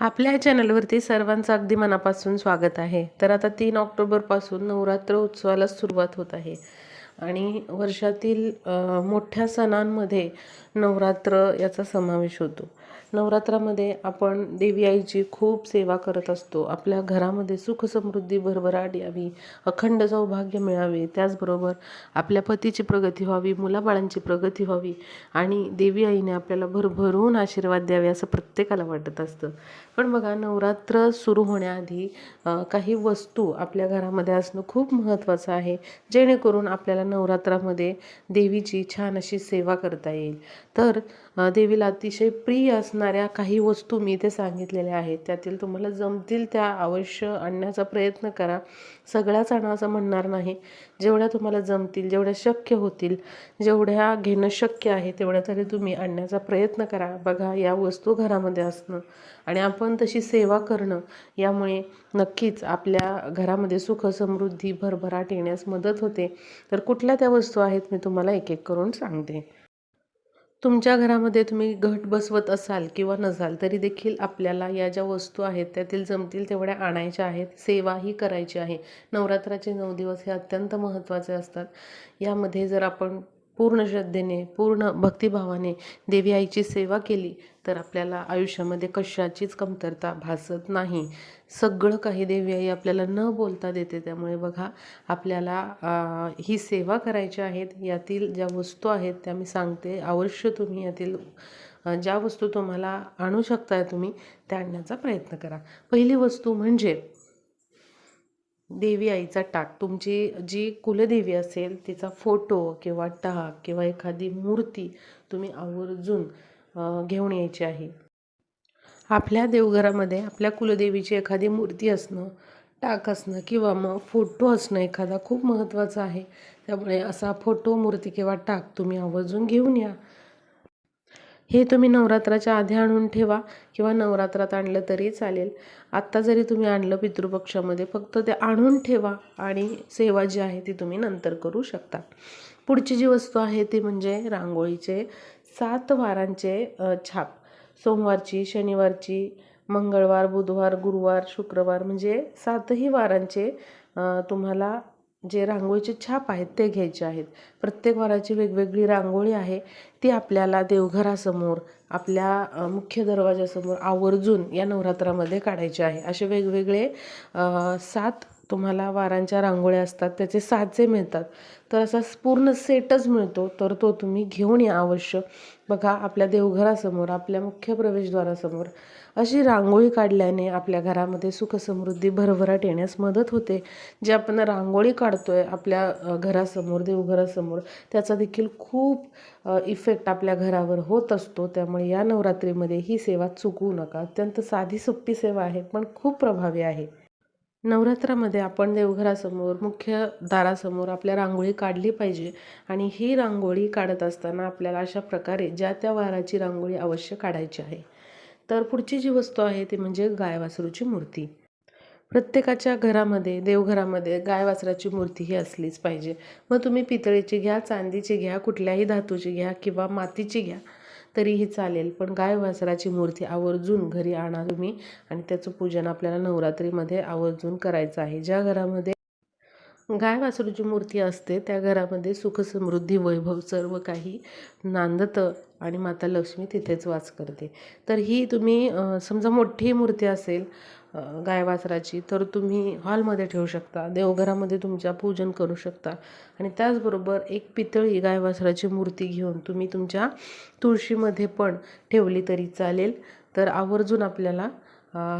आपल्या चॅनलवरती सर्वांचं अगदी मनापासून स्वागत आहे. तर आता तीन ऑक्टोबरपासून नवरात्र उत्सवाला सुरुवात होत आहे. आणि वर्षातील मोठ्या सणांमध्ये नवरात्र याचा समावेश होतो. नवरात्रामध्ये आपण देवी आईची खूप सेवा करत असतो. आपल्या घरामध्ये सुख समृद्धी भरभराट यावी अखंड सौभाग्य मिळावे. त्याचबरोबर आपल्या पतीची प्रगती व्हावी मुलाबाळांची प्रगती व्हावी आणि देवी आईने आपल्याला भरभरून आशीर्वाद द्यावे असं प्रत्येकाला वाटत असतं. पण बघा नवरात्र सुरू होण्याआधी काही वस्तू आपल्या घरामध्ये असणं खूप महत्त्वाचं आहे. जेणेकरून आपल्याला नवरात्रामध्ये देवीची छान अशी सेवा करता येईल. तर देवीला अतिशय प्रिय असणाऱ्या काही वस्तू मी इथे सांगितलेल्या आहेत. त्यातील तुम्हाला जमतील त्या अवश्य आणण्याचा प्रयत्न करा. सगळ्याच आणा असं म्हणणार नाही. जेवढ्या तुम्हाला जमतील जेवढ्या शक्य होतील जेवढ्या घेणं शक्य आहे तेवढ्या तरी तुम्ही आणण्याचा प्रयत्न करा. बघा या वस्तू घरामध्ये असणं आणि आपण तशी सेवा करणं यामुळे नक्कीच आपल्या घरामध्ये सुख समृद्धी भरभराट येण्यास मदत होते. तर कुठल्या त्या वस्तू आहेत मी तुम्हाला एक एक करून सांगते. तुमच्या घरामध्ये तुम्ही घट बसवत असाल किंवा नसाल तरी देखील आपल्याला या ज्या वस्तू आहेत त्यातील जमतील तेवढ्या आणायच्या आहेत सेवाही करायची आहे. नवरात्राचे नऊ दिवस हे अत्यंत महत्त्वाचे असतात. यामध्ये जर आपण पूर्ण श्रद्धेने पूर्ण भक्तिभावाने देवी आईची सेवा केली तर आपल्याला आयुष्यामध्ये कशाचीच कमतरता भासत नाही. सगळं काही देवी आई आपल्याला न बोलता देते. त्यामुळे बघा आपल्याला ही सेवा करायची आहेत यातील ज्या वस्तू आहेत त्या मी सांगते. अवश्य तुम्ही यातील ज्या वस्तू तुम्हाला आणू शकताय तुम्ही त्या आणण्याचा प्रयत्न करा. पहिली वस्तू म्हणजे देवी आईचा टाक. तुमची जी कुलदेवी असेल तिचा फोटो किंवा टाक किंवा एखादी मूर्ती तुम्ही आवर्जून घेऊन यायची आहे. आपल्या देवघरामध्ये आपल्या कुलदेवीची एखादी मूर्ती असणं टाक असणं किंवा मग फोटो असणं एखादा खूप महत्त्वाचं आहे. त्यामुळे असा फोटो मूर्ती किंवा टाक तुम्ही आवर्जून घेऊन या. हे तुम्ही नवरात्राच्या आधी आणून ठेवा किंवा नवरात्रात आणलं तरी चालेल. आत्ता जरी तुम्ही आणलं पितृपक्षामध्ये फक्त ते आणून ठेवा आणि सेवा जी आहे ती तुम्ही नंतर करू शकता. पुढची जी वस्तू आहे ती म्हणजे रांगोळीचे सात वारांचे छाप. सोमवारची शनिवारची मंगळवार बुधवार गुरुवार शुक्रवार म्हणजे सातही वारांचे तुम्हाला जे रांगोळीचे छाप आहेत ते घ्यायचे आहेत. प्रत्येक वाराची वेगवेगळी रांगोळी आहे. ती आपल्याला देवघरासमोर आपल्या मुख्य दरवाजासमोर आवर्जून या नवरात्रामध्ये काढायचे आहे. असे वेगवेगळे सात तुम्हाला वारांच्या रांगोळ्या असतात. त्याचे साचे मिळतात. तर असा पूर्ण सेटच मिळतो. तर तो तुम्ही घेऊन या अवश्य. बघा आपल्या देवघरासमोर आपल्या मुख्य प्रवेशद्वारासमोर अशी रांगोळी काढल्याने आपल्या घरामध्ये सुखसमृद्धी भरभराट येण्यास मदत होते. जे आपण रांगोळी काढतो आहे आपल्या घरासमोर देवघरासमोर त्याचा देखील खूप इफेक्ट आपल्या घरावर होत असतो. त्यामुळे या नवरात्रीमध्ये ही सेवा चुकवू नका. अत्यंत साधी सोपी सेवा आहे पण खूप प्रभावी आहे. नवरात्रामध्ये आपण देवघरासमोर मुख्य दारासमोर आपल्या रांगोळी काढली पाहिजे आणि ही रांगोळी काढत असताना आपल्याला अशा प्रकारे ज्या त्या वाराची रांगोळी अवश्य काढायची आहे. तर पुढची जी वस्तू आहे ती म्हणजे गाय वासरूची मूर्ती. प्रत्येकाच्या घरामध्ये देवघरामध्ये गाय वासराची मूर्ती ही असलीच पाहिजे. मग तुम्ही पितळेची घ्या चांदीची घ्या कुठल्याही धातूची घ्या किंवा मातीची घ्या तरीही चालेल. पण गाय वासराची मूर्ती आवर्जून घरी आणा तुम्ही आणि त्याचं पूजन आपल्याला नवरात्रीमध्ये आवर्जून करायचं आहे. ज्या घरामध्ये गाय वासरूची मूर्ती असते. त्या घरामध्ये सुख समृद्धी वैभव सर्व काही नांदतं आणि माता लक्ष्मी तिथेच वास करते. तर ही तुम्ही समजा मोठी मूर्ती असेल गाय वासराची तर तुम्ही हॉलमध्ये ठेवू शकता. देवघरामध्ये तुमच्या पूजन करू शकता. आणि त्याचबरोबर एक पितळी गाय वासराची मूर्ती घेऊन तुम्ही तुमच्या तुळशीमध्ये पण ठेवली तरी चालेल. तर आवर्जून आपल्याला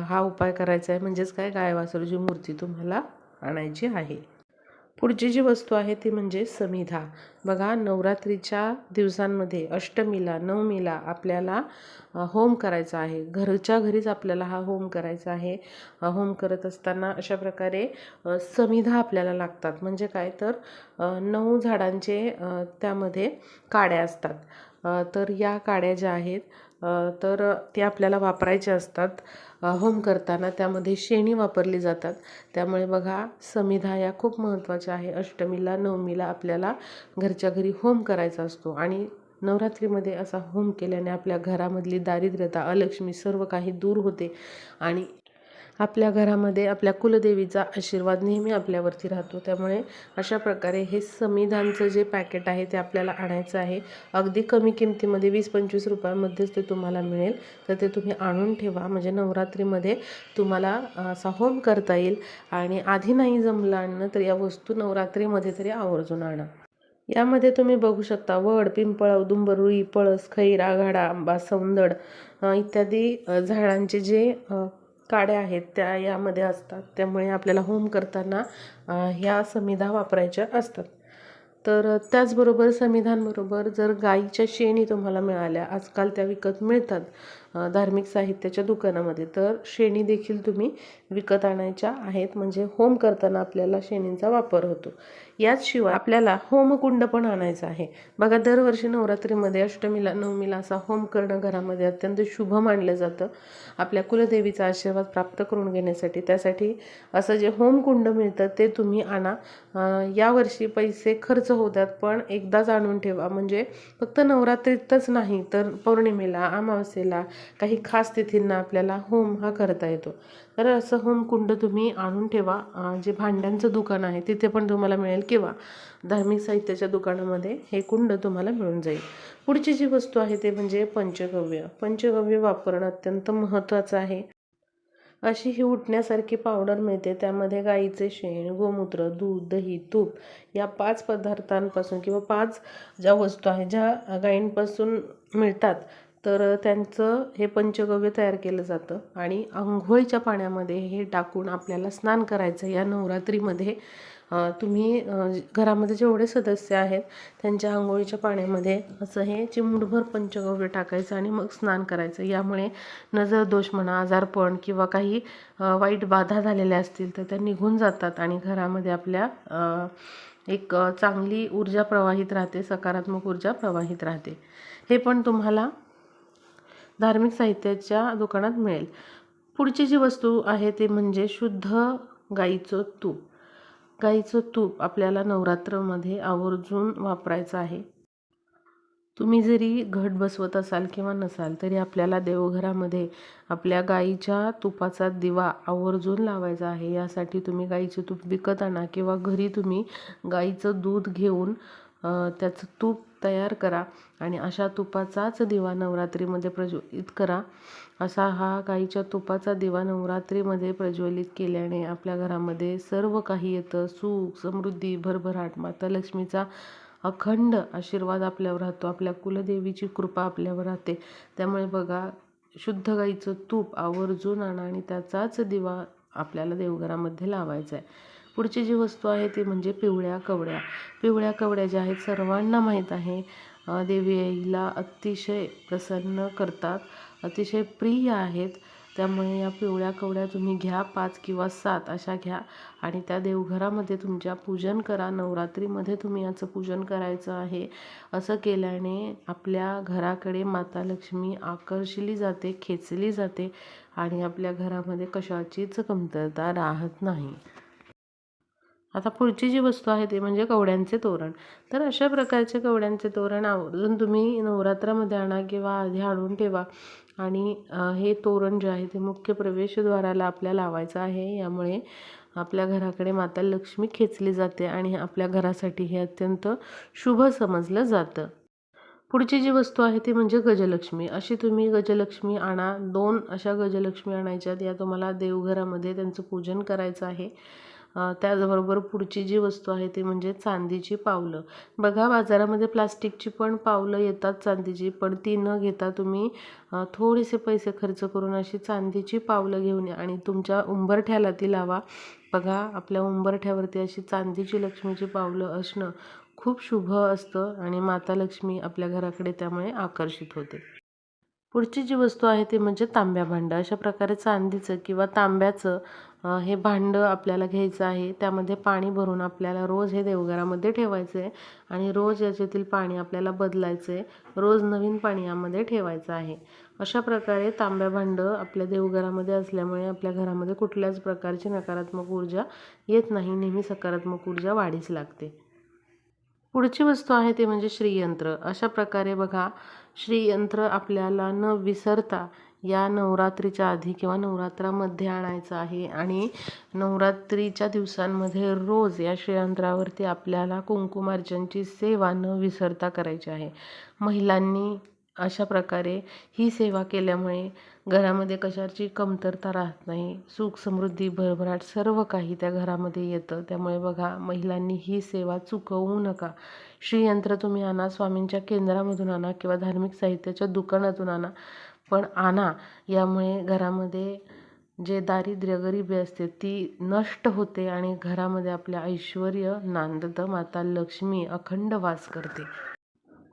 हा उपाय करायचा आहे. म्हणजेच काय? गाय वासरूची मूर्ती तुम्हाला आणायची आहे. पुढची जी वस्तू आहे ती म्हणजे समिधा. बघा नवरात्रीच्या दिवसांमध्ये अष्टमीला नवमीला आपल्याला होम करायचा आहे. घरच्या घरीच आपल्याला हा होम करायचा आहे. होम करत असताना अशा प्रकारे समिधा आपल्याला लागतात. म्हणजे काय तर नऊ झाडांचे त्यामध्ये काड्या असतात. तर या काड्या ज्या आहेत तर ते आपल्याला वापरायचे असतात. होम करताना त्यामध्ये शेणी वापरली जातात. त्यामुळे बघा समिधा या खूप महत्त्वाच्या आहे. अष्टमीला नवमीला आपल्याला घरच्या घरी होम करायचा असतो. आणि नवरात्रीमध्ये असा होम केल्याने आपल्या घरामधली दारिद्र्यता अलक्ष्मी सर्व काही दूर होते. आणि आपल्या घरामध्ये आपल्या कुलदेवीचा आशीर्वाद नेहमी आपल्यावरती राहतो. त्यामुळे अशा प्रकारे हे संविधानचं जे पॅकेट आहे ते आपल्याला आणायचं आहे. अगदी कमी किमतीमध्ये वीस पंचवीस रुपयामध्येच ते तुम्हाला मिळेल. तर ते तुम्ही आणून ठेवा. म्हणजे नवरात्रीमध्ये तुम्हाला असा होम करता येईल. आणि आधी नाही जमलं आणणं तर या वस्तू नवरात्रीमध्ये तरी आवर्जून आणा. यामध्ये तुम्ही बघू शकता वड पिंपळ औदुंबर रुई पळस खैर आघाडा आंबा सौंदड इत्यादी झाडांचे जे काड्या आहेत त्या यामध्ये असतात. त्यामुळे आपल्याला होम करताना ह्या समिधा वापरायच्या असतात. तर त्याचबरोबर समिधांबरोबर जर गाईच्या शेणी तुम्हाला मिळाल्या आजकाल त्या विकत मिळतात धार्मिक साहित्याच्या दुकानामध्ये तर शेणी देखील तुम्ही विकत आणायच्या आहेत. म्हणजे होम करताना आपल्याला शेणींचा वापर होतो. याचशिवाय आपल्याला होमकुंड पण आणायचं आहे. बघा दरवर्षी नवरात्रीमध्ये अष्टमीला नवमीला असा होम करणं घरामध्ये अत्यंत शुभ मानलं जातं. आपल्या कुलदेवीचा आशीर्वाद प्राप्त करून घेण्यासाठी त्यासाठी असं जे होमकुंड मिळतं ते तुम्ही आणा. यावर्षी पैसे खर्च होतात पण एकदाच आणून ठेवा. म्हणजे फक्त नवरात्रीतच नाही तर पौर्णिमेला अमावस्येला काही खास तिथींना आपल्याला होम हा करता येतो. तर असं होम कुंड तुम्ही आणून ठेवा. जे भांड्यांचं दुकान आहे तिथे पण तुम्हाला मिळेल किंवा धार्मिक साहित्याच्या दुकानामध्ये हे कुंड तुम्हाला मिळून जाईल. पुढची जी वस्तू आहे ते म्हणजे पंचगव्य. पंचगव्य वापरणं अत्यंत महत्त्वाचं आहे. अशी ही उठण्यासारखी पावडर मिळते. त्यामध्ये गाईचे शेण गोमूत्र दूध दही तूप या पाच पदार्थांपासून किंवा पाच ज्या वस्तू आहेत ज्या गायींपासून मिळतात तर त्यांचं हे पंचगव्य तयार केलं जातं आणि आंघोळीच्या पाण्यामध्ये हे टाकून आपल्याला स्नान करायचं या नवरात्रीमध्ये. तुम्ही घरामध्ये जेवढे सदस्य आहेत त्यांच्या आंघोळीच्या पाण्यामध्ये असं हे चिमूटभर पंचगव्य टाकायचं आणि मग स्नान करायचं. यामुळे नजर दोष म्हणा आजारपण किंवा काही वाईट बाधा झालेल्या असतील तर त्या निघून जातात आणि घरामध्ये आपल्या एक चांगली ऊर्जा प्रवाहित राहते सकारात्मक ऊर्जा प्रवाहित राहते. हे पण तुम्हाला धार्मिक साहित्याच्या दुकानात मिळेल. पुढची जी वस्तू आहे ते म्हणजे शुद्ध गाईचं तूप. गाईचं तूप आपल्याला नवरात्रमध्ये आवर्जून वापरायचं आहे. तुम्ही जरी घट बसवत असाल किंवा नसाल तरी आपल्याला देवघरामध्ये आपल्या गाईच्या तुपाचा दिवा आवर्जून लावायचा आहे. यासाठी तुम्ही गाईचं तूप विकत आणा किंवा घरी तुम्ही गाईचं दूध घेऊन त्याचं तूप तयार करा आणि अशा तुपाचाच दिवा नवरात्रीमध्ये प्रज्वलित करा. असा हा गाईच्या तुपाचा दिवा नवरात्रीमध्ये प्रज्वलित केल्याने आपल्या घरामध्ये सर्व काही येतं. सुख समृद्धी भरभराट माता लक्ष्मीचा अखंड आशीर्वाद आपल्यावर राहतो. आपल्या कुलदेवीची कृपा आपल्यावर राहते. त्यामुळे बघा शुद्ध गाईचं तूप आवर्जून आणा आणि त्याचाच दिवा आपल्याला देवघरामध्ये लावायचा आहे. पुढची जी वस्तू आहे ती म्हणजे पिवळ्या कवड्या. पिवळ्या कवड्या ज्या आहेत सर्वांना माहीत आहे. देवी आईला अतिशय प्रसन्न करतात. अतिशय प्रिय आहेत. त्यामुळे या पिवळ्या कवड्या तुम्ही घ्या पाच किंवा सात अशा घ्या आणि त्या देवघरामध्ये तुमच्या पूजन करा. नवरात्रीमध्ये तुम्ही याचं पूजन करायचं आहे. असं केल्याने आपल्या घराकडे माता लक्ष्मी आकर्षली जाते खेचली जाते आणि आपल्या घरामध्ये कशाचीच कमतरता राहत नाही. आता पुढची जी वस्तू आहे ते म्हणजे कवड्यांचे तोरण. तर अशा प्रकारचे कवड्यांचे तोरण आवर्जून तुम्ही नवरात्रामध्ये आणा किंवा आधी आणून ठेवा. आणि हे तोरण जे आहे ते मुख्य प्रवेशद्वाराला आपल्या लावायचं आहे. यामुळे आपल्या घराकडे माता लक्ष्मी खेचली जाते आणि आपल्या घरासाठी हे अत्यंत शुभ समजलं जातं. पुढची जी वस्तू आहे ती म्हणजे गजलक्ष्मी. अशी तुम्ही गजलक्ष्मी आणा. दोन अशा गजलक्ष्मी आणायच्यात या तुम्हाला देवघरामध्ये त्यांचं पूजन करायचं आहे. त्याचबरोबर पुढची जी वस्तू आहे ती म्हणजे चांदीची पावलं. बघा बाजारामध्ये प्लास्टिकची पण पावलं येतात चांदीची. पण ती न घेता तुम्ही थोडेसे पैसे खर्च करून अशी चांदीची पावलं घेऊन या आणि तुमच्या उंबरठ्याला ती लावा. बघा आपल्या उंबरठ्यावरती अशी चांदीची लक्ष्मीची पावलं असणं खूप शुभ असतं आणि माता लक्ष्मी आपल्या घराकडे त्यामुळे आकर्षित होते. पुढची जी वस्तू आहे ती म्हणजे तांब्या भांडं. अशा प्रकारे चांदीचं किंवा तांब्याचं हे भांडं आपल्याला घ्यायचं आहे. त्यामध्ये पाणी भरून आपल्याला रोज हे देवघरामध्ये ठेवायचं आहे आणि रोज याच्यातील पाणी आपल्याला बदलायचं आहे रोज नवीन पाणी यामध्ये ठेवायचं आहे. अशा प्रकारे तांब्या भांडं आपल्या देवघरामध्ये असल्यामुळे आपल्या घरामध्ये कुठल्याच प्रकारची नकारात्मक ऊर्जा येत नाही. नेहमी सकारात्मक ऊर्जा वाढीस लागते. पुढची वस्तू आहे ते म्हणजे श्रीयंत्र. अशा प्रकारे बघा श्रीयंत्र आपल्याला न विसरता या नवरात्रीच्या आधी किंवा नवरात्रामध्ये आणायचं आहे आणि नवरात्रीच्या दिवसांमध्ये रोज या श्रीयंत्रावरती आपल्याला कुंकुमार्चनची सेवा न विसरता करायची आहे. महिलांनी अशा प्रकारे ही सेवा केल्यामुळे घरामध्ये कशाची कमतरता राहत नाही. सुख समृद्धी भरभराट सर्व काही त्या घरामध्ये येतं. त्यामुळे बघा महिलांनी ही सेवा चुकवू नका. श्रीयंत्र तुम्ही आणा स्वामींच्या केंद्रामधून आणा किंवा धार्मिक साहित्याच्या दुकानातून आणा. पण आणा यामुळे घरामध्ये जे दारिद्र्य गरिबी असते ती नष्ट होते आणि घरामध्ये आपल्या ऐश्वर नांदतं माता लक्ष्मी अखंड वास करते.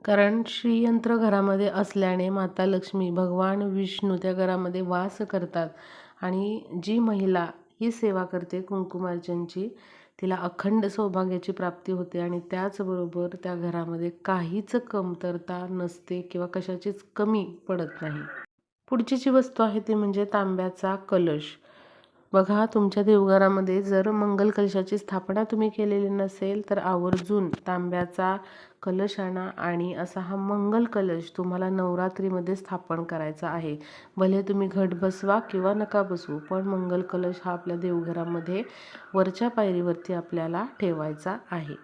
कारण श्रीयंत्र घरामध्ये असल्याने माता लक्ष्मी भगवान विष्णू त्या घरामध्ये वास करतात आणि जी महिला ही सेवा करते कुंकुमार्चनची तिला अखंड सौभाग्याची प्राप्ती होते आणि त्याचबरोबर त्या घरामध्ये काहीच कमतरता नसते किंवा कशाचीच कमी पडत नाही. पुढची जी वस्तू आहे ती म्हणजे तांब्याचा कलश. बघा तुमच्या देवघरामध्ये जर मंगल कलशाची स्थापना तुम्ही केलेली नसेल तर आवर्जून तांब्याचा कलश आणा आणि असा हा मंगल कलश तुम्हाला नवरात्रीमध्ये स्थापन करायचा आहे. भले तुम्ही घट बसवा किंवा नका बसवू पण मंगल कलश हा आपल्या देवघरामध्ये वरच्या पायरीवरती आपल्याला ठेवायचा आहे.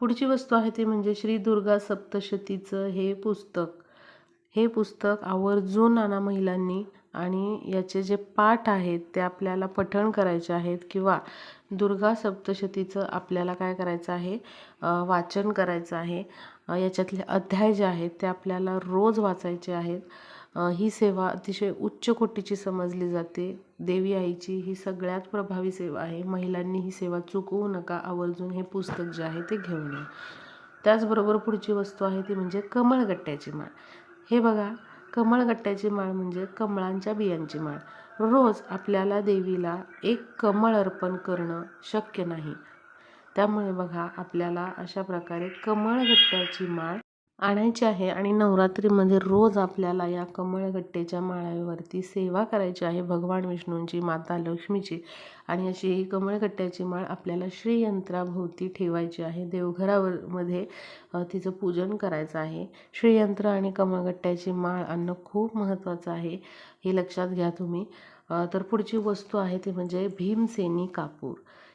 पुढची वस्तू आहे ती म्हणजे श्री दुर्गा सप्तशतीचं हे पुस्तक. हे पुस्तक आवर्जून आणा महिलांनी आणि याचे जे पाठ आहेत ते आपल्याला पठण करायचे आहेत किंवा दुर्गा सप्तशतीचं आपल्याला काय करायचं आहे? वाचन करायचं आहे. याच्यातले अध्याय जे आहेत ते आपल्याला रोज वाचायचे आहेत. ही सेवा अतिशय उच्च कोटीची समजली जाते. देवी आईची ही सगळ्यात प्रभावी सेवा आहे. महिलांनी ही सेवा चुकवू नका आवर्जून हे पुस्तक जे आहे ते घेऊन या. त्याचबरोबर पुढची वस्तू आहे ती म्हणजे कमळगट्ट्याची माळ. हे बघा कमळगट्ट्याची माळ म्हणजे कमळांच्या बियांची माळ. रोज आपल्याला देवीला एक कमळ अर्पण करणं शक्य नाही. त्यामुळे बघा आपल्याला अशा प्रकारे कमळगट्ट्याची माळ आणायची आहे आणि नवरात्रीमध्ये रोज आपल्याला या कमळगट्टेच्या माळावरती सेवा करायची आहे भगवान विष्णूंची माता लक्ष्मीची. आणि अशी ही कमळगट्ट्याची माळ आपल्याला श्रीयंत्राभोवती ठेवायची आहे. देवघरावर मध्ये तिचं पूजन करायचं आहे. श्रीयंत्र आणि कमळगट्ट्याची माळ आणणं खूप महत्त्वाचं आहे हे लक्षात घ्या तुम्ही. तर पुढची वस्तू आहे ती म्हणजे भीमसेनी कापूर.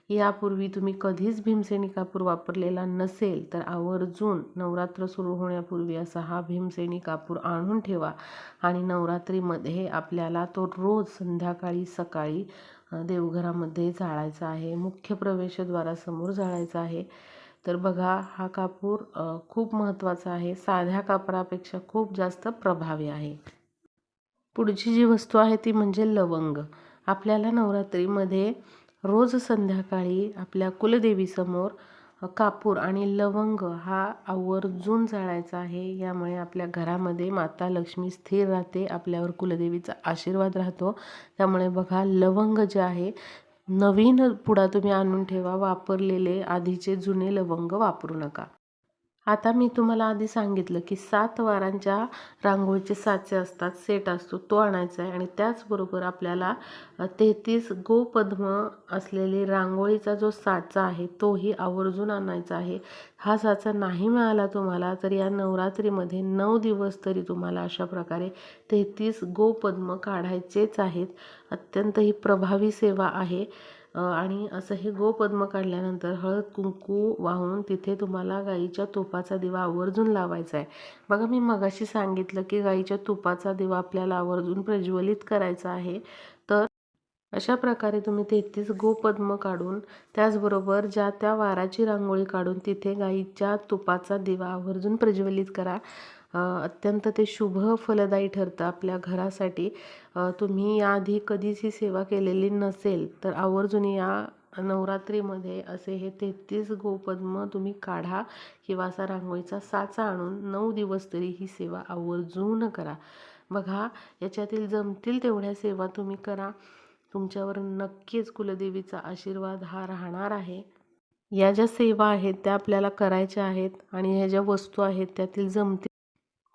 यापूर्वी तुम्ही कधीच भीमसेनी कापूर वापरलेला नसेल तर आवर्जून नवरात्र सुरू होण्यापूर्वी असा हा भीमसेनी कापूर आणून ठेवा आणि नवरात्रीमध्ये आपल्याला तो रोज संध्याकाळी सकाळी देवघरामध्ये जाळायचा आहे मुख्य प्रवेशद्वारासमोर जाळायचा आहे. तर बघा हा कापूर खूप महत्त्वाचा आहे. साध्या कापरापेक्षा खूप जास्त प्रभावी आहे. पुढची जी वस्तू आहे ती म्हणजे लवंग. आपल्याला नवरात्रीमध्ये रोज संध्याकाळी आपल्या कुलदेवीसमोर कापूर आणि लवंग हा आवर्जून जाळायचा आहे. यामुळे आपल्या घरामध्ये माता लक्ष्मी स्थिर राहते आपल्यावर कुलदेवीचा आशीर्वाद राहतो. त्यामुळे बघा लवंग जे आहे नवीन पुडा तुम्ही आणून ठेवा. वापरलेले आधीचे जुने लवंग वापरू नका. आता मी तुम्हाला आधी सांगितलं की सात वारांच्या रांगोळीचे साचे असतात सेट असतो तो आणायचा आहे. आणि त्याचबरोबर आपल्याला तेहतीस गोपद्म असलेली रांगोळीचा जो साचा आहे तोही आवर्जून आणायचा आहे. हा साचा नाही मिळाला तुम्हाला तर या नवरात्रीमध्ये नऊ दिवस तरी तुम्हाला अशा प्रकारे तेहतीस गोपद्म काढायचेच आहेत. अत्यंत ही प्रभावी सेवा आहे. आणि असं हे गोपद्म काढल्यानंतर हळद कुंकू वाहून तिथे तुम्हाला गाईच्या तुपाचा दिवा आवर्जून लावायचा आहे. बघा मी मगाशी सांगितलं की गाईच्या तुपाचा दिवा आपल्याला आवर्जून प्रज्वलित करायचा आहे. तर अशा प्रकारे तुम्ही तेहतीस गोपद्म काढून त्याचबरोबर ज्या त्या वाराची रांगोळी काढून तिथे गाईच्या तुपाचा दिवा आवर्जून प्रज्वलित करा. अत्यंत ते शुभ फलदायी ठरतं आपल्या घरासाठी. तुम्ही याआधी कधीच ही सेवा केलेली नसेल तर आवर्जून या नवरात्रीमध्ये असे हे तेहतीस गोपद्म तुम्ही काढा किंवा असा रांगोळीचा साचा आणून नऊ दिवस तरी ही सेवा आवर्जून करा. बघा याच्यातील जमतील तेवढ्या सेवा तुम्ही करा. तुमच्यावर नक्कीच कुलदेवीचा आशीर्वाद हा राहणार आहे. या ज्या सेवा आहेत त्या आपल्याला करायच्या आहेत आणि ह्या ज्या वस्तू आहेत त्यातील जमतील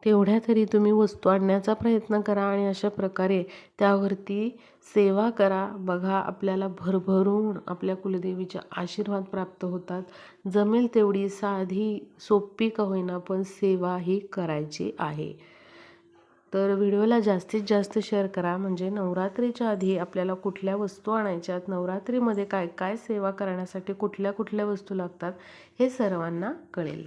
तेवढ्या तरी तुम्ही वस्तू आणण्याचा प्रयत्न करा आणि अशा प्रकारे त्यावरती सेवा करा. बघा आपल्याला भरभरून आपल्या कुलदेवीचे आशीर्वाद प्राप्त होतात. जमेल तेवढी साधी सोपी का होईना पण सेवा ही करायची आहे. तर व्हिडिओला जास्तीत जास्त शेअर करा. म्हणजे नवरात्रीच्या आधी आपल्याला कुठल्या वस्तू आणायच्यात नवरात्रीमध्ये काय काय सेवा करण्यासाठी कुठल्या कुठल्या वस्तू लागतात हे सर्वांना कळेल.